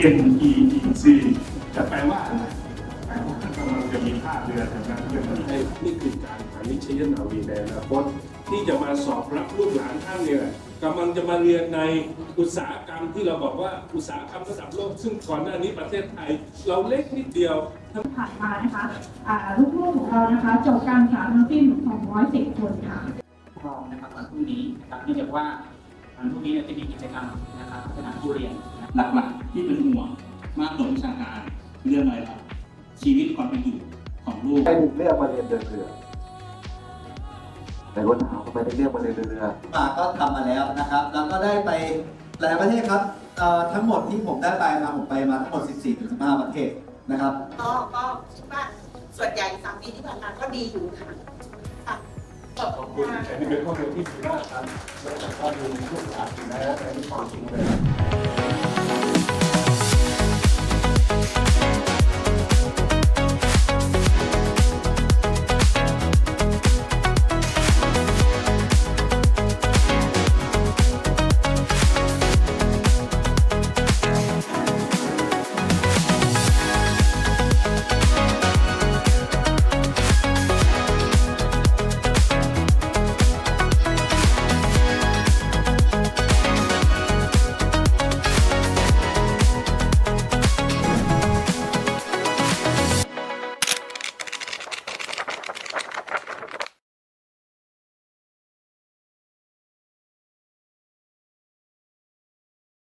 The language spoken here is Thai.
NEEC จะแปลว่าอะไรแปลว่ากำลังจะมีท่าเรือทางการเรือให้นี่คือการพาณิชยนาวีในอนาคตที่จะมาสอบรับลูกหลานท่านเนี่ยกำลังจะมาเรียนในอุตสาหกรรมที่เราบอกว่าอุตสาหกรรมระดับโลกซึ่งก่อนหน้านี้ประเทศไทย เราเล็กนิดเดียวผ่านมานะคะอ่าลูกๆของเรานะคะจบการศึกษาทั้งสิ้น 210 คนค่ะทองนะครับวันพรุ่งนี้นะครับเนื่องจากว่าวันพรุ่งนี้เนี่ยจะมีกิจกรรมนะครับพัฒนาผู้เรียนนะครับ หลักๆ ที่เป็นห่วงมากกว่าวิชาการเรื่องอะไรครับ ชีวิตความเป็นอยู่ของลูก ใครถึงเลือกมาเรียนเดินเรือในรถถามทำไมถึงเลือกมาเรียนเดินเรือมาก็ทำมาแล้วนะครับ แล้วก็ได้ไปหลายประเทศครับเอ่อทั้งหมดที่ผมได้ไปมาผมไปมาทั้งหมด 14ถึง15 ประเทศนะครับ ก็ก็คิดว่าส่วนใหญ่สามปีที่ผ่านมาก็ดีอยู่ค่ะค่ะขอบขอบคุคุณณค่ะอันนี้เป็นข้อมูลที่ดีมากครับแล้วก็ดูลูกหลานนะอันนี้ความจริงเลย